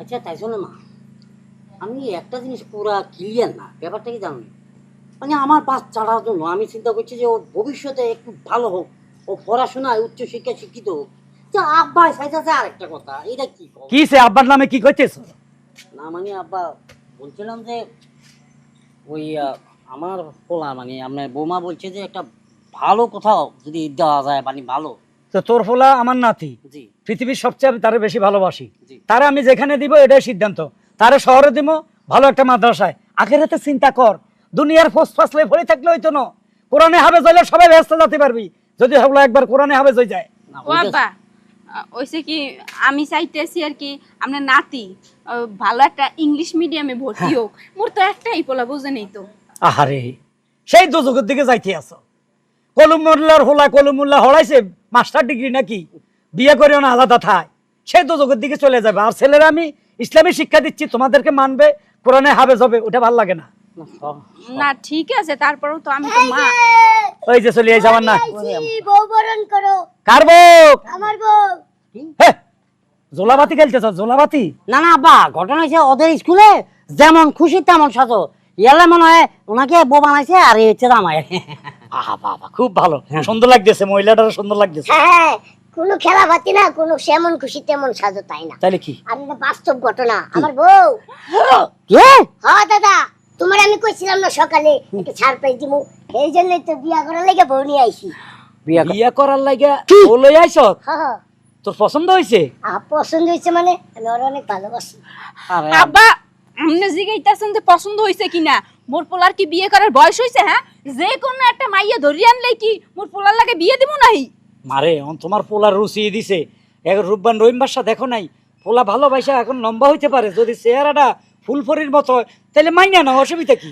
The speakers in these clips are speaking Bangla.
আচ্ছা তাই শোনো মা আমি একটা জিনিস পুরা ক্লিয়ার না ব্যাপারটা কি জানো? মানে আমার বাচ্চাটার জন্য আমি চিন্তা করছি যে ওর ভবিষ্যতে একটু ভালো হোক ও পড়াশোনায় উচ্চ শিক্ষা শিক্ষিত হোক। যে আব্বা চাইতেছে আরেকটা কথা এটা কি? কি সে আব্বার নামে কি করছিস না মানে আব্বা বলছিলাম যে ওই আমার পোলা মানে আপনার বৌমা বলছে যে একটা ভালো কোথাও যদি দেওয়া যায় মানে ভালো। তো তোর ফোলা আমার নাতি? জি। পৃথিবীর সবচেয়ে আমি তারে বেশি ভালোবাসি। তারে আমি যেখানে দিব এটাই সিদ্ধান্ত। তারে শহরে দিব ভালো একটা মাদ্রাসায়। আখেরাতে চিন্তা কর দুনিয়ার ফোস ফাসলে ভরে থাকলে হইতো না। কোরআনে হাবে যাইলে সবাই ব্যস্ত যেতে পারবি। যদি হলো একবার কোরআনে হাবে হয়ে যায়। ওইসে কি আমি চাইতেছি আর কি আপনার নাতি ভালো একটা ইংলিশ মিডিয়ামে ভর্তি হোক। মোর তো একটাই পোলা বুঝে নেই তো। আহারে সেই দুযোগের দিকে যাইতে আছো। কলুমুল্লার হোলা কলুমুল্লা হড়াইছে মাস্টার ডিগ্রি নাকি? বিয়ে করেও না আলাদা থায় সেই দুযোগের দিকে চলে যাবে। আর ছেলেরা আমি ইসলামী শিক্ষা দিচ্ছি তোমাদেরকে মানবে কোরআনে হাবেজ হবে ওটা ভালো লাগে না। না, ঠিক আছে তারপরেও তো আমি তো মা। ওই যে চলে এই যাবার না বউ বরণ করো। কার বউ? আমার বউ। জোলাবাতি খেলতেছ জোলাবাতি? না না আব্বা ঘটনা হয়েছে ওদের স্কুলে যেমন খুশি তেমন সাজো। ইয়ালে মনে হয় ওনাকে বউ বানাইছে আর এই হচ্ছে রামায় আহা বাবা খুব ভালো। সুন্দর লাগতেছে মহিলাটার সুন্দর লাগতেছে। হ্যাঁ কোনো খেলা পাতি না কোনো সেমন খুশি তেমন সাজো তাই না? তাইলে কি? আর এটা বাস্তব ঘটনা আমার বউ। কে? হ্যাঁ দাদা তোমার আমি কইছিলাম না সকালে একটা সারপ্রাইজ দিমু এই জন্যই তো বিয়া করার লেগে বউ নিয়ে আইছি। বিয়া বিয়া করার লাগে ও লই আইছ? হ্যাঁ তোর পছন্দ হয়েছে আহ, পছন্দ হয়েছে মানে আমি ওর অনেক ভালোবাসি। আরে আব্বা আপনি জিগাইতাছেন যে পছন্দ হইছে কিনা? মোর পোলার কি বিয়ে করার বয়স হইছে হ্যাঁ? যে কোনো একটা মাইয়া ধরিয়ে আনলে কি মোর পোলার লাগে বিয়ে দিব নাই মারে অন তোমার পোলার রুচি দিছে। এখন রূপবান রহিম বাসা দেখো নাই পোলা ভালোবাসা এখন লম্বা হইতে পারে যদি চেহারাটা ফুলফরির মতো হয় তাহলে মাইনা না অসুবিধা কি?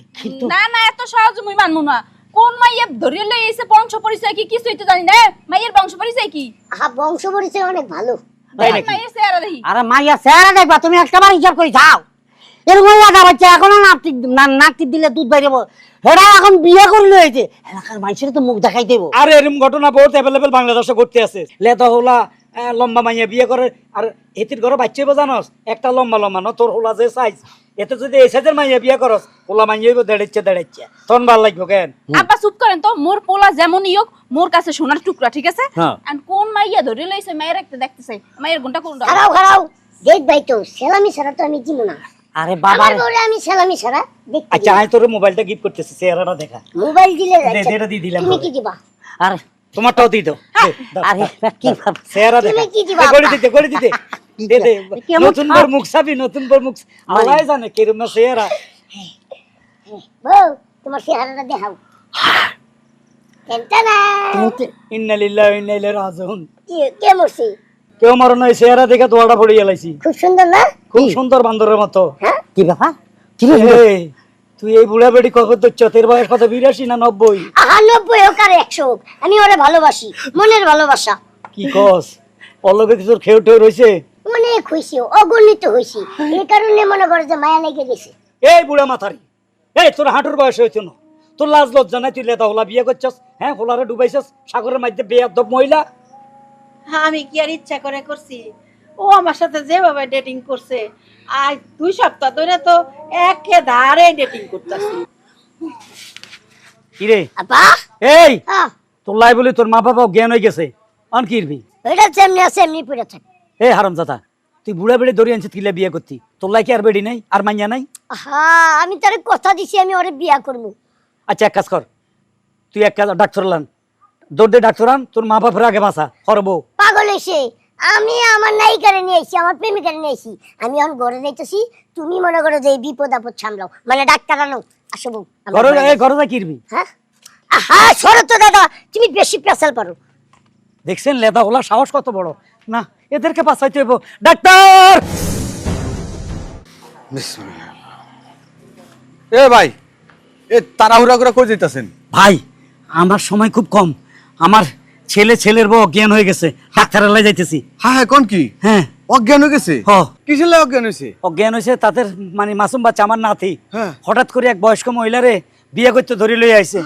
না না এত সহজ মুই মানবো না। কোন মাইয়া ধরিয়ে লই এসে বংশ পরিচয় কি কিছুই তো জানি না। মাইয়ের বংশ পরিচয় কি? আহা বংশ পরিচয় অনেক ভালো? মাইয়ের চেহারা দেখি। আরে মাইয়া চেহারা দেখবা তুমি একটা বার হিসাব করে যাও। এরকম লাগা বাচ্চা এখনও নাকটি নাকটি দিলে দুধ বাইরে হেরা এখন বিয়ে করলে হয়েছে এলাকার মানুষের তো মুখ দেখাই দেবো। আর এরকম ঘটনা বহুত অ্যাভেলেবেল বাংলাদেশে ঘটতে আছে। লেদা হোলা লম্বা মাইয়া বিয়ে করে। আর এতির ঘরে বাচ্চা জানস? একটা লম্বা লম্বা ন তোর হোলা যে সাইজ এতে যদি এই সাইজের মাইয়া বিয়ে করস হোলা মাইয়া হইব দেড়াইছে দেড়াইছে তখন ভালো লাগবে কেন? চুপ করেন তো। মোর পোলা মোর কাছে সোনার টুকরা ঠিক আছে? হ্যাঁ। আর কোন মাইয়া ধরে লইছে? মায়ের একটা দেখতেছে মায়ের গুণটা কোনটা? দেখ ভাই তো সেলামি ছাড়া তো আমি না আরে বাবা আমার বউরে আমি সেলামি ছাড়া দেখতে আচ্ছা আমি তোর মোবাইলটা গিফট করতেছি চেহারাটা দেখা। মোবাইল দিলে আচ্ছা, দে, এটা দিয়ে দিলাম তুমি কি দিবা? আরে তোমারটাও দিয়ে দাও। আরে কি। ভাব- চেহারা দেখা। তুমি কি দিবা, গড়ি দিতে গড়ি দিতে। দে দে নতুন বর মুখ চাবি নতুন বর মুখ আল্লাহ জানে কিরম না চেহারা। বউ তোমার চেহারাটা দেখাও। না ইন্না লিল্লাহি ওয়া ইন্না ইলাইহি রাজিউন। কি- কে মরছে? কেউ মরণ নাই চেহারা দেখে দোয়াটা পড়ে গেলাইছি। খুব সুন্দর না? খুব সুন্দর বান্দরের মতো। হ্যাঁ? কি ব্যাপার কি তুই এই বুড়া বেড়ি কখন ধরছ? তোর বয়স কত বিরাশি না নব্বই? নব্বই হোক আর একশো। হোক আমি ওরে ভালোবাসি মনের ভালোবাসা। কি কস? পল্লবে কি তোর খেউ ঠেউ রয়েছে অনেক হয়েছি অগণিত হয়েছি এই কারণে মনে করে যে মায়া লেগে গেছে। এই বুড়া মাথারি এই তোর হাঁটুর বয়স হয়েছে না। তোর লাজ লজ্জা নাই তুই লেদা হোলা বিয়ে করছস হ্যাঁ হোলারে ডুবাইছস সাগরের মধ্যে বেয়াদব মহিলা। আমি কি আর ইচ্ছা করে করছি? ও আমার সাথে যেভাবে ডেটিং করছে আজ দুই সপ্তাহ ধরে তো একে ধারে ডেটিং করতেছি। কি রে আপা? এই! আহ, তোর লাই বলি তোর মা বাবা জ্ঞান হয়ে গেছে। অন কিরবি? এটা যেমনি আছে এমনি পড়ে থাক। এই হারাম দাদা তুই বুড়া বেড়ে ধরে আনছিস কিলা বিয়ে করতি? তোর লাই কি আর বেড়ি নাই? আর মাইয়া নাই? আহা আমি তার কথা দিছি আমি ওরে বিয়া করব। আচ্ছা এক কাজ কর। তুই এক কাজ ডাক্তার লান দৌড় দে ডাক্তার আন তোর মা বাপের আগে বাঁচা হরবো পাগল হয়েছে আমি আমার নাই নায়িকারে নিয়ে এসেছি আমার প্রেমিকারে নিয়ে এসেছি। আমি এখন ঘরে যাইতেছি তুমি মনে করো যে এই বিপদ আপদ সামলাও। মানে ডাক্তার আনো আসো বউ, ঘরে ঘরে এই ঘরে যা কিরবি? হ্যাঁ? আহা সরো তো দাদা তুমি বেশি পেশাল পারো। দেখছেন লেদা ওলা সাহস কত বড়। না এদেরকে বাঁচাইতে হইব। ডাক্তার! বিসমিল্লাহ। এ ভাই এ তাড়াহুড়া করে কই যেতেছেন ভাই আমার সময় খুব কম। আমার ছেলে ছেলের বউ জ্ঞান হয়ে গেছে ডাক্তারালয় যাইতেছি। হ্যাঁ হ্যাঁ কোন কি? হ্যাঁ। অজ্ঞান হয়ে গেছে? হ। কিসের লাই অজ্ঞান হয়েছে অজ্ঞান হয়েছে তাদের মানে মাসুম বাচ্চা আমার নাতি। হ্যাঁ। হঠাৎ করে এক বয়স্ক মহিলারে বিয়ে করতে ধরে লই আইছে।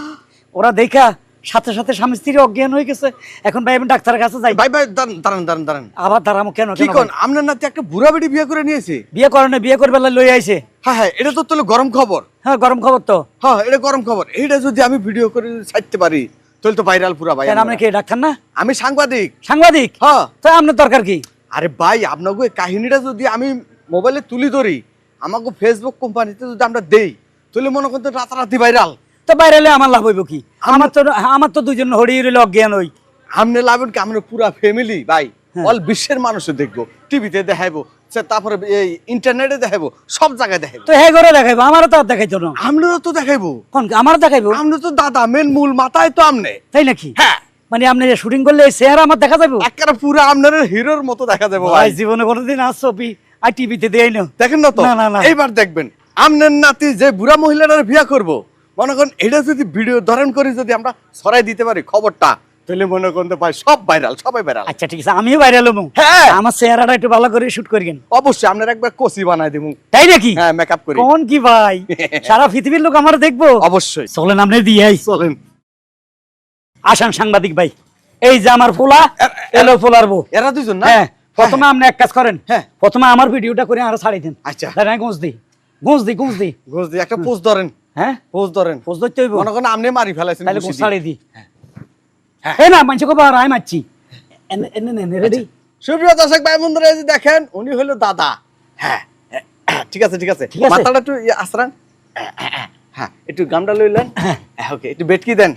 ওরা দেখা সাথে সাথে স্বামী স্ত্রী অজ্ঞান হয়ে গেছে। এখন ভাই আমি ডাক্তারের কাছে যাই। ভাই ভাই দাঁড়ান দাঁড়ান দাঁড়ান দাঁড়ান। আবার দাঁড়ামো কেন কি কোন? আপনার নাতি একটা বুড়া বেটি বিয়ে করে নিয়েছে বিয়ে করে না বিয়ে করবে লই আইছে। হ্যাঁ হ্যাঁ এটা তো তাহলে গরম খবর। হ্যাঁ গরম খবর তো। হ্যাঁ এটা গরম খবর। এইটা যদি আমি ভিডিও করে ছাড়তে পারি তাহলে তো ভাইরাল পুরা ভাই। আপনি কি ডাক্তার না? আমি সাংবাদিক। সাংবাদিক? হ্যাঁ। তো আপনার দরকার কি? আরে ভাই আপনাকে কাহিনীটা যদি আমি মোবাইলে তুলি ধরি আমাকে ফেসবুক কোম্পানিতে যদি আমরা দেই তাহলে মনে করতে রাতারাতি ভাইরাল তো ভাইরালে আমার লাভ হইব কি? আমার তো আমার তো দুজন হরিয়ে রইলে অজ্ঞান হই আমনে লাভেন কি? আমরা পুরা ফ্যামিলি ভাই। হ্যাঁ। অল বিশ্বের মানুষও দেখব টিভিতে দেখাইবো সে তারপরে এই ইন্টারনেটে দেখাইবো সব জায়গায় দেখাইবো। তো হে করে দেখাইবো আমারও তো দেখাইতো না আমনেরও তো দেখাইবো। কোন আমার দেখাইবো? আমনে তো দাদা মেন মূল মাথায় তো আমনে। তাই নাকি? হ্যাঁ। মানে আপনি শুটিং করলে এই চেহারা আমার দেখা যাব একেবারে পুরা আপনার হিরোর মতো দেখা যাবে ভাই জীবনে কোনোদিন আর ছবি আর টিভিতে দেই না। দেখেন না তো? না, না, না। এইবার দেখবেন আমনের নাতি যে বুড়া মহিলাটার বিয়া করব মনে করেন এটা যদি ভিডিও ধরেন করে যদি আমরা ছড়াই দিতে পারি খবরটা। তাহলে মনে করেন তো সব ভাইরাল সবাই ভাইরাল আচ্ছা ঠিক আছে আমিও বাইরে এলাম হ্যাঁ। আমার চেহারাটা একটু ভালো করে শুট অবশ্যই আপনার একবার বানাই দেবো তাই নাকি? হ্যাঁ মেকআপ করি। কোন কি ভাই? সারা পৃথিবীর লোক আমার দেখব। অবশ্যই। চলেন আপনি দিয়ে আই। চলেন। আসান সাংবাদিক ভাই। এই যে আমার পোলা এলো পোলার বউ। এরা দুজন না? হ্যাঁ প্রথমে আপনি এক কাজ করেন। হ্যাঁ। প্রথমে আমার ভিডিওটা করে আরও ছাড়ি দেন। আচ্ছা। দাঁড়ায় গুঁজ দিই গুঁজ দিই গুঁজ দিই ঘোষ দিয়ে একটা পোজ ধরেন। হ্যাঁ? পোজ ধরেন। পোজ ধরতে হইব। মনে করেন আপনি মারি ফেলাইছেন তাহলে ঘুষি গুঁজ দিয়ে। ছাড়ি দিই হ্যাঁ। না মানুষ আই মারছি। রেডি সুপ্রিয় দর্শক ভাই বন্ধুরা এই যে দেখেন উনি হলো দাদা। হ্যাঁ। ঠিক আছে ঠিক আছে। মাথাটা একটু ইয়ে আসরান হ্যাঁ একটু গামটা লইলেন ওকে একটু বেটকি দেন।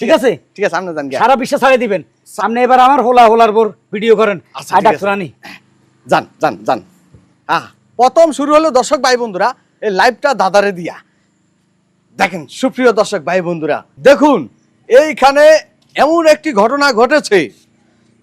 ঠিক আছে? ঠিক আছে জান সারা বিশ্ব ছাড়ি দিবেন। সামনে এবার আমার হোলা হোলার বোর ভিডিও করেন। আচ্ছা, আর ডাক্তারানি যান যান যান। প্রথম শুরু হলো দর্শক ভাই বন্ধুরা এই লাইভটা দাদারে দিয়া। দেখেন সুপ্রিয় দর্শক ভাই বন্ধুরা দেখুন। এইখানে এমন একটি ঘটনা ঘটেছে।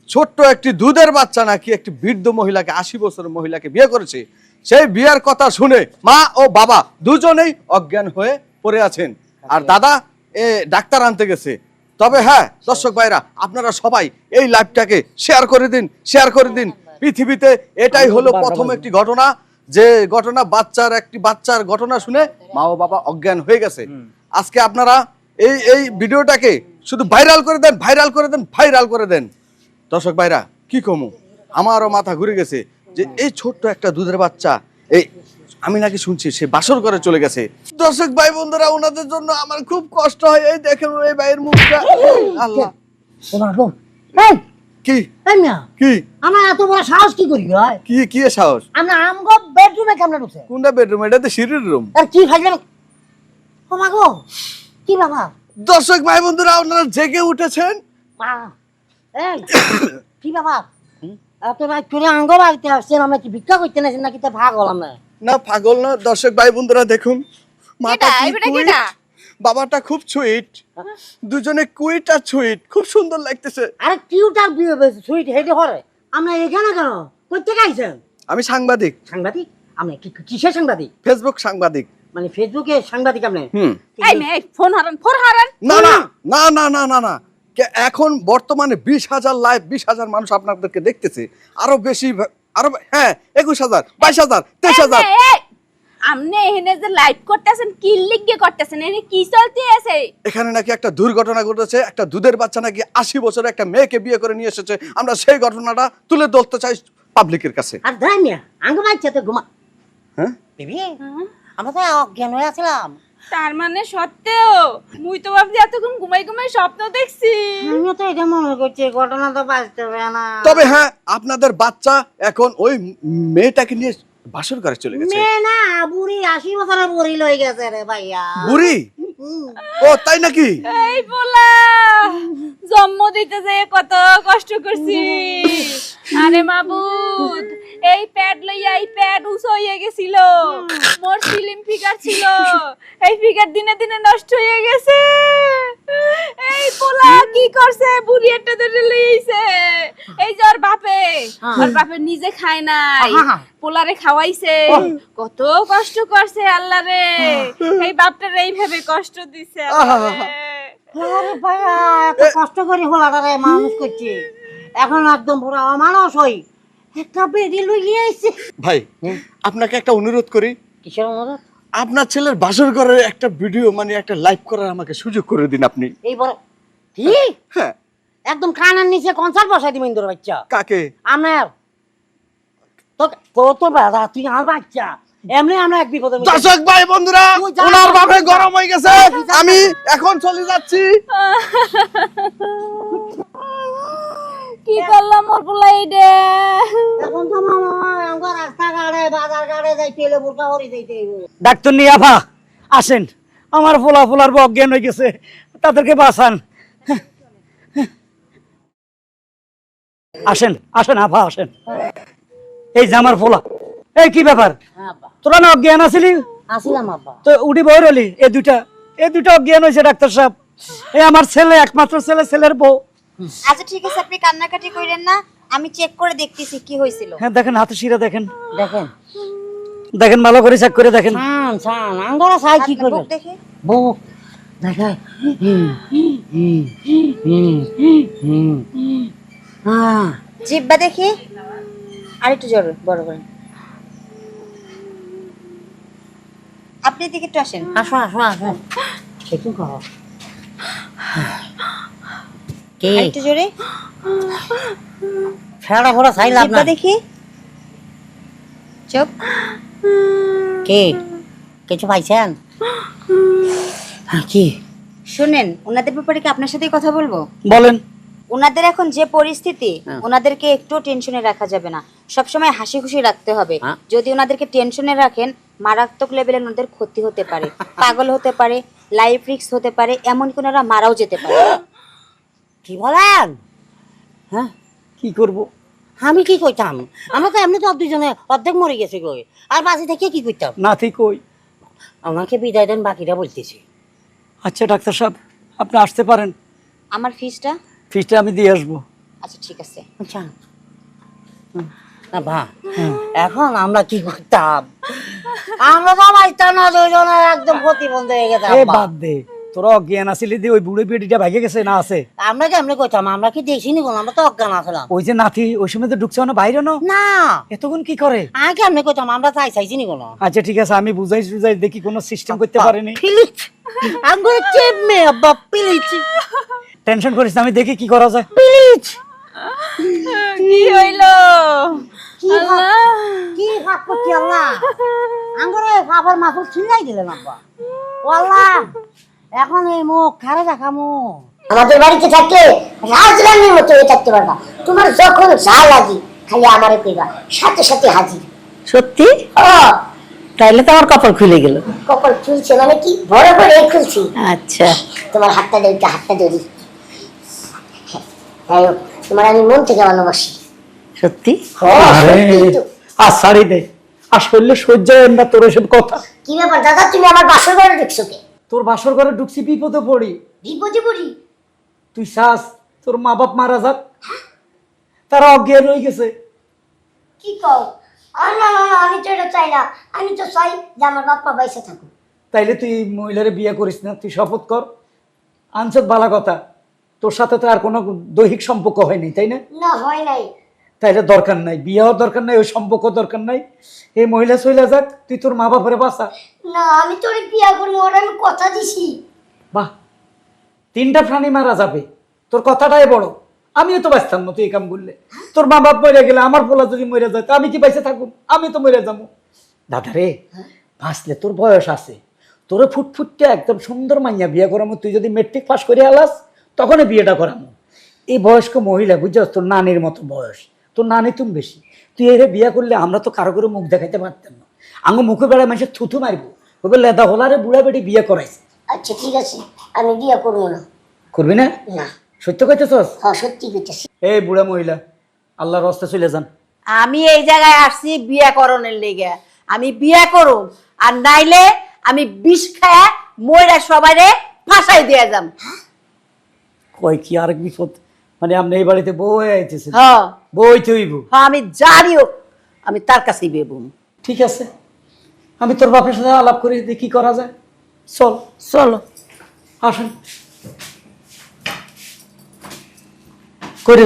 ছোট্ট একটি দুধের বাচ্চা নাকি একটি বৃদ্ধ মহিলাকে আশি বছরের মহিলাকে বিয়ে করেছে সেই বিয়ের কথা শুনে মা ও বাবা দুজনেই অজ্ঞান হয়ে পড়ে আছেন। আর দাদা এ ডাক্তার আনতে গেছে। তবে হ্যাঁ দর্শক ভাইরা আপনারা সবাই এই লাইভটাকে শেয়ার করে দিন শেয়ার করে দিন। পৃথিবীতে এটাই হলো প্রথম একটি ঘটনা যে ঘটনা বাচ্চার একটি বাচ্চার ঘটনা শুনে মা ও বাবা অজ্ঞান হয়ে গেছে। আজকে আপনারা এই এই ভিডিওটাকে শুধু ভাইরাল করে দেন ভাইরাল করে দেন ভাইরাল করে দেন। দর্শক ভাইরা কি কমু? আমারও মাথা ঘুরে গেছে যে এই ছোট্ট একটা দুধের বাচ্চা এই আমি নাকি শুনছি সে বাসর করে চলে গেছে। দর্শক ভাই বন্ধুরা ওনাদের জন্য আমার খুব কষ্ট হয়। এই দেখেন এই ভাইয়ের মুখটা। আল্লাহ। কি? কি? আমার এত বড় সাহস কি করি ভাই? কি কি সাহস? আমরা আমগো বেডরুমে কেমনে ঢুকছে? কোনটা বেডরুম এটা তো সিঁড়ির রুম আর কি ও কি বাবা? দর্শক ভাই বন্ধুরা আপনারা জেগে উঠেছেন? এই কি বাবা? এত রাত করে আঙ্গ বাড়িতে আসছেন আমরা কি ভিক্ষা করতে নাকি নাকি তা ভাগ হলাম না না পাগল না দর্শক ভাই বন্ধুরা দেখুন মাটা কি? বাবাটা খুব সুইট দুজনে কুইট আর সুইট খুব সুন্দর লাগতেছে। আরে সুইট হেঁটে হরে। আমরা এখানে কেন? করতে গাইছেন আমি সাংবাদিক। সাংবাদিক? কি কিসের সাংবাদিক? ফেসবুক সাংবাদিক। মানে ফেসবুকে সাংবাদিক আপনি? হুম। এই মেয়ে ফোন হারান ফোন হারান। না না না না না না না। কে- এখন বর্তমানে বিশ হাজার লাইভ বিশ হাজার মানুষ আপনাদেরকে দেখতেছে। আরও বেশি আরও হ্যাঁ একুশ হাজার বাইশ হাজার তেইশ হাজার। আপনি এখানে যে লাইভ করতেছেন কি লিখে করতেছেন? এখানে কি চলতে আছে এখানে নাকি একটা দুর্ঘটনা ঘটেছে একটা দুধের বাচ্চা নাকি আশি বছরে একটা মেয়েকে বিয়ে করে নিয়ে এসেছে। আমরা সেই ঘটনাটা তুলে ধরতে চাই পাবলিকের কাছে। আর ধাই মিয়া আঙ্গ বাচ্চা তো ঘুমা। হ্যাঁ? বেবি আমরা তো অজ্ঞান হয়ে আছিলাম। তার মানে সত্ত্বেও মুই তো ভাবছি এতক্ষণ ঘুমাই ঘুমাই স্বপ্ন দেখছি। আমিও তো এটা মনে করছি ঘটনা তো বাঁচতে না। তবে হ্যাঁ আপনাদের বাচ্চা এখন ওই মেয়েটাকে নিয়ে বাসর ঘরে চলে গেছে। মেয়ে না বুড়ি আশি বছরের বুড়ি লই গেছে রে ভাইয়া। বুড়ি? ও তাই নাকি? এই পোলা জন্ম দিতে যে কত কষ্ট করছি। আরে মাবুদ এই প্যাড লইয়া এই প্যাড উঁচু হয়ে গেছিল। মোর সিলিম ফিগার ছিল। এই ফিগার দিনে দিনে নষ্ট হয়ে গেছে। এই পোলা কি করছে? বুড়ি একটা ধরে লইছে এই যে ওর বাপে। ওর বাপে নিজে খায় নাই। আহা। পোলারে খাওয়াইছে। কত কষ্ট করছে আল্লাহ রে এই বাপটার এইভাবে কষ্ট দিছে কষ্ট করে হোলাটারে মানুষ করছি। এখন একদম পুরো অমানুষ হই। একটা ভাই আপনাকে একটা অনুরোধ করি। কিসের অনুরোধ? আপনার ছেলের বাসর ঘরের একটা ভিডিও মানে একটা লাইভ করার আমাকে সুযোগ করে দিন আপনি। এই বড় কি? হ্যাঁ একদম কানের নিচে কনসার্ট বসাই দিবেন তোর বাচ্চা। কাকে? আমার তো তো তো বাধা তুই আমার বাচ্চা। এমনি আমরা এক বিপদে দর্শক ভাই বন্ধুরা ওনার বাপে গরম হয়ে গেছে। আমি এখন চলে যাচ্ছি। কি করলাম মোর পোলা এইডে এখন তো মামা আমার রাস্তাঘাটে বাজার ঘাটে যাইতে এলে বোরকা হরি যাইতে। ডাক্তার নিয়ে আফা আসেন। আমার ফোলা ফোলার অজ্ঞান হয়ে গেছে তাদেরকে বাঁচান। আসেন আসেন আফা আসেন। এই যে আমার ফোলা এই কি ব্যাপার? হ্যাঁ তোরা না অজ্ঞান আছিলি? আসিলাম আব্বা। তো উঠি বই রলি এই দুইটা এই দুইটা অজ্ঞান হয়েছে ডাক্তার সাহেব। এই আমার ছেলে একমাত্র ছেলে ছেলের বউ। আচ্ছা ঠিক আছে আপনি কান্নাকাটি করেন না আমি চেক করে দেখতেছি কি হয়েছিল হ্যাঁ দেখেন হাতে শিরা দেখেন। দেখেন। দেখেন ভালো করে চেক করে দেখেন। ছান ছান আঙ্গারা সাই কি করবে? বুক দেখে। বউ হুম, হুম, হুম, হুম, হুম। হ্যাঁ। জিব্বা দেখি। আর একটু জোর বড় করেন আপনি এদিকে একটু আসেন। আসো আসো আসো। একটু কহ কে? একটু জোরে। ফেড়া ফোড়া চাইলাম জিব্বা দেখি। চোখ কে? কিছু পাইছেন? হ্যাঁ, কি? শুনেন ওনাদের ব্যাপারে কি আপনার সাথে কথা বলব? বলেন। ওনাদের এখন যে পরিস্থিতি হ্যাঁ। ওনাদেরকে একটু টেনশনে রাখা যাবে না। সবসময় হাসি খুশি রাখতে হবে। হ্যাঁ। যদি ওনাদেরকে টেনশনে রাখেন মারাত্মক লেভেলে ওনাদের ক্ষতি হতে পারে পাগল হতে পারে লাইফ রিক্স হতে পারে এমনকি ওনারা মারাও যেতে পারে। কি বলেন? হ্যাঁ কি করব? আমি কি কইতাম আমাকে এমনি তো দুজনে অর্ধেক মরে গেছে কই। আর বাসি থেকে কি করতাম? নাতি কই? আমাকে বিদায় দেন বাকিটা বলতেছি। আচ্ছা ডাক্তার সাহেব আপনি আসতে পারেন। আমার ফিসটা ফিসটা আমি দিয়ে আসব। আচ্ছা ঠিক আছে। আচ্ছা। না ভা এখন আমরা কি করতাম? আমরা তো পাইতাম না দুজনের একদম প্রতিবন্ধ হয়ে গেছে বাদ দে তোরা অজ্ঞান আসিলি দিয়ে ওই বুড়ো বেটিটা ভাগে গেছে না আছে? আমরা কেমনে কইতাম আমরা কি দেখিনি কোন? আমরা তো অজ্ঞান আসলাম ওই যে নাতি ওই সময় তো ঢুকছে না বাইরে না? না। এতক্ষণ কি করে? আমি কেমনে কইতাম আমরা চাই চাইছি নি কোনো। আচ্ছা ঠিক আছে আমি বুঝাই সুঝাই দেখি কোনো সিস্টেম করতে পারিনি। পিলিচ আঙ্গুর চেপ মে পিলিচ টেনশন করিস আমি দেখি কি করা যায়। পিলিচ কি হইল? কি ভাব কি ভাব করছি আল্লাহ? আঙ্গুর মাসুল ছিলাই দিলেন আব্বা। ও আল্লাহ। এখন এই মুখ খারে দেখামু আমাদের বাড়িতে থাকলে রাজরানীর মতো হয়ে থাকতে পারবা। তোমার যখন যা লাগে খালি আমারে কইবা সাথে সাথে হাজির। সত্যি? তাইলে তো আমার কপাল খুলে গেল। কপাল খুলছে মানে কি? বড় করে খুলছি। আচ্ছা। তোমার হাতটা ধরি হাতটা ধরি। যাই হোক, তোমার আমি মন থেকে ভালোবাসি। সত্যি? ও, সত্যিই আর শাড়ি দে আর শরীরে সহ্য হয় না তোর এসব কথা। কি ব্যাপার? দাদা তুমি আমার বাসর ঘরে দেখছ কে? তোর বাসর ঘরে ঢুকছি বিপদে পড়ি। বিপদে পড়ি? তুই শ্বাস তোর মা বাপ মারা যাক। তারা অজ্ঞান হয়ে গেছে। কি কও? আর না না না, আমি তো এটা চাই না। আমি তো চাই যে আমার বাপ্পা বাইসে থাকুক। তাইলে তুই মহিলারে বিয়ে করিস না তুই শপথ কর। আনছত বালা কথা তোর সাথে তো আর কোনো দৈহিক সম্পর্ক হয়নি তাই না? না হয় নাই। তাইলে দরকার নাই বিয়ে হওয়ার দরকার নাই ওই সম্পর্ক দরকার নাই। এই মহিলা চলে যাক তুই তোর মা বাপরে বাঁচা। না আমি তোর বিয়া করব ওর আমি কথা দিছি। বাহ তিনটা প্রাণী মারা যাবে তোর কথাটাই বড়। আমিও তো বাঁচতাম না তুই এই কাম করলে। তোর মা বাপ মরে গেলে আমার পোলা যদি মরে যায় তা আমি কি বাইসে থাকুম? আমি তো মরে যাব। দাদা রে বাঁচলে তোর বয়স আছে। তোরে ফুটফুটতে একদম সুন্দর মাইয়া বিয়ে করামো তুই যদি মেট্রিক পাস করে আলাস তখনই বিয়েটা করামো। এই বয়স্ক মহিলা বুঝছস? তোর নানির মতো বয়স। তোর নানি তুমি বেশি। তুই এর বিয়ে করলে আমরা তো কারও করে মুখ দেখাইতে পারতাম না। আঙ্গু মুখে বেড়ায় মানুষের থুথু মারবো। ওকে লেদা হোলারে বুড়া বেটি বিয়ে করাইছে। আচ্ছা ঠিক আছে। আমি বিয়া করব না। করবি না? না। সত্য কইতেছস? হ্যাঁ সত্যি কইতেছি। এই বুড়া মহিলা আল্লাহর রাস্তা চলে যান। আমি এই জায়গায় আসছি বিয়া করণের লেগে। আমি বিয়া করুম আর নাইলে আমি বিষ খায়া ময়রা সবাইরে ফাঁসাই দিয়ে যাম। কয় কি আরেক বিপদ? মানে আপনি এই বাড়িতে বউ হয়ে আইতেছেন। হ্যাঁ। বই তৈব হ্যাঁ, আমি জানিও আমি তার কাছেই বিয়ে বম ঠিক আছে। আমি তোর বাপের সাথে আলাপ করি দেখি কি করা যায়। চল। চলো। আসেন। করে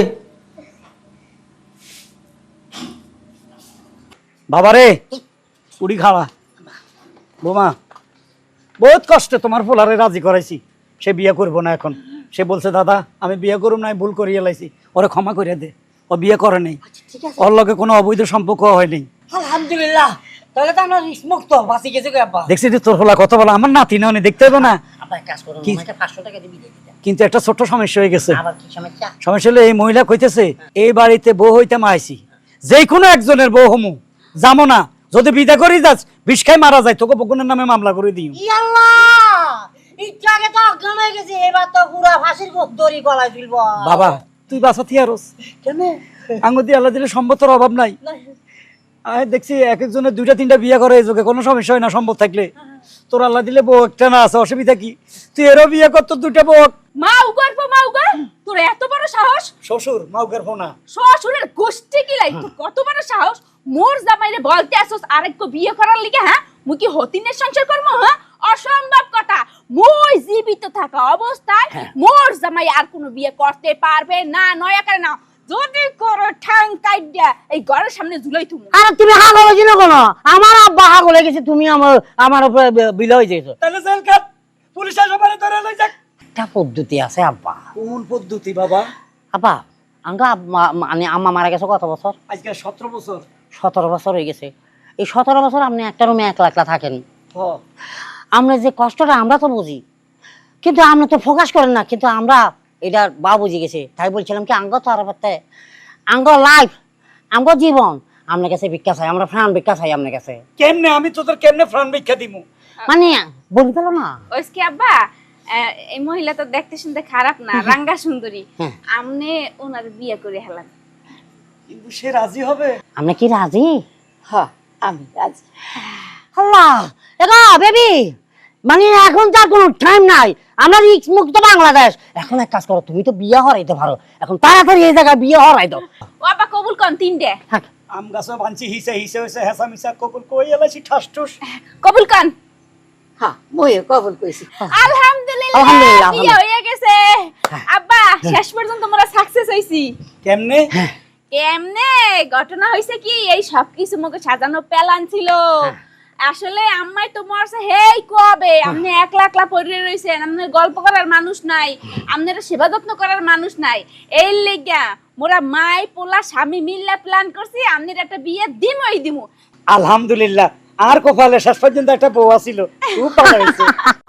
বাবা রে কুড়ি খাওয়া। বোমা বহুত কষ্টে তোমার পোলারে রাজি করাইছি। সে বিয়ে করব না এখন। সে বলছে দাদা আমি বিয়ে করুম না ভুল করিয়ে লাইছি। ওরে ক্ষমা করে দে। ও বিয়ে করে নেই। ওর লগে কোনো অবৈধ সম্পর্ক হয়নি আলহামদুলিল্লাহ। তাহলে তো আমরা মুক্ত বাঁচি গেছে দেখছি যে তোর হোলা কথা বলা আমার নাতি না দেখতে হবে না। আব্বা এক কাজ করুন কি? আমাকে পাঁচশো টাকা দিবি দিয়ে দিতে। কিন্তু একটা ছোট্ট সমস্যা হয়ে গেছে। সমস্যা? হলো এই মহিলা কইতেছে এই বাড়িতে বউ হইতে মাইছি যে কোনো একজনের বউ হমু। যাব না। যদি বিদা করি যাস বিষ খাই মারা যায় তোকে বকুনের নামে মামলা করে দিও ইয়াল্লাহ! একটু আগে তো অজ্ঞান হয়ে গেছে এবার তো পুরা ফাঁসির মুখ দড়ি গলায় তুলব বাবা তুই বাসা থিয়ারস কেন? আঙ্গুতি আল্লাহ দিলে সম্পদের অভাব নাই। দেখছি এক একজনের দুইটা তিনটা বিয়ে করে এই যুগে কোনো সমস্যা হয় না সম্ভব থাকলে। তোর আল্লাহ দিলে বউ একটা না আছে অসুবিধা কি? তুই এরও বিয়ে কর তোর দুইটা বউ। মা উগার পো মা উগার। তোর এত বড় সাহস? শ্বশুর মাউকের ফোনা শ্বশুরের গোষ্ঠী কি লাই? তোর কত বড় সাহস? মোর জামাইরে বলতে আসোস আরেকটু বিয়ে করার লিগে হ্যাঁ? মুই কি হতিনের সংসার করব হ্যাঁ? অসম্ভব কথা। মই জীবিত থাকা অবস্থায় মোর জামাই আর কোনো বিয়ে করতে পারবে না নয়া করে না যদি করো ঠাং কাইডা এই ঘরের সামনে ঝুলাই তুমি আরে তুমি হাগল হয়েছিল কেন? আমার আব্বা হাগল হয়ে গেছে তুমি আমার আমার উপরে বিল হয়ে যেত তাহলে জেল খাট পুলিশ আসবে পারে ধরে লই যাক। একটা পদ্ধতি আছে আব্বা। কোন পদ্ধতি বাবা? আব্বা আঙ্গা আব্বা- মানে আম্মা মারা গেছে কত বছর? আজকে সতেরো বছর। সতেরো বছর হয়ে গেছে। এই সতেরো বছর আপনি একটা রুমে একলা একলা থাকেন। আমরা যে কষ্টটা আমরা তো বুঝি। কিন্তু আমরা তো ফোকাস করেন না কিন্তু আমরা এটা বা বুঝে গেছে। তাই বলছিলাম কি আঙ্গ তো আর পারতে আঙ্গ লাইফ আঙ্গ জীবন। আপনার কাছে ভিক্ষা চাই আমরা প্রাণ ভিক্ষা চাই আপনার কাছে। কেমনে আমি তোদের কেমনে ফ্রান ভিক্ষা দিমু? মানে বলি পেল না। ওইসকে আব্বা এই মহিলা তো দেখতে শুনতে খারাপ না রাঙ্গা সুন্দরী। হ্যাঁ। আমনে ওনার বিয়ে করে হেলান। কিন্তু সে রাজি হবে? আমরা কি রাজি? হ্যাঁ। আমি রাজি আল্লাহ এগো বেবি মানে এখন তার কোনো টাইম নাই। আমরা রিক্স মুক্ত বাংলাদেশ। এখন এক কাজ করো তুমি তো বিয়ে হরাইতে পারো। এখন তাড়াতাড়ি এই জায়গায় বিয়ে হরাই দাও। কবুল কন তিনটে। আম গাছও বাঞ্চি হিসে হিসে হইছে হেসা মিসা ককুল কই এলাইছি ঠাস ঠুস। কবুল কন। হ্যাঁ কবল কইছি। আলহামদুলিল্লাহ আলহামদুলিল্লাহ, বিয়ে হয়ে গেছে। আব্বা শেষ পর্যন্ত মোরা সাকসেস হইছি। কেমনে? কেমনে ঘটনা হইছে কি? এই সব কিছু মুখে সাজানো প্ল্যান ছিল। আসলে আম্মাই তো মরছে হেই কবে? আপনি একলা একলা পড়ে রইছেন আপনার গল্প করার মানুষ নাই আপনার সেবা যত্ন করার মানুষ নাই। এই লেগা মোরা মাই পোলা স্বামী মিল্লা প্ল্যান করছি আপনার একটা বিয়ে দিমই দিমু। আলহামদুলিল্লাহ আর কপালে শেষ পর্যন্ত একটা বউ আছিল। খুব ভালো হয়েছে।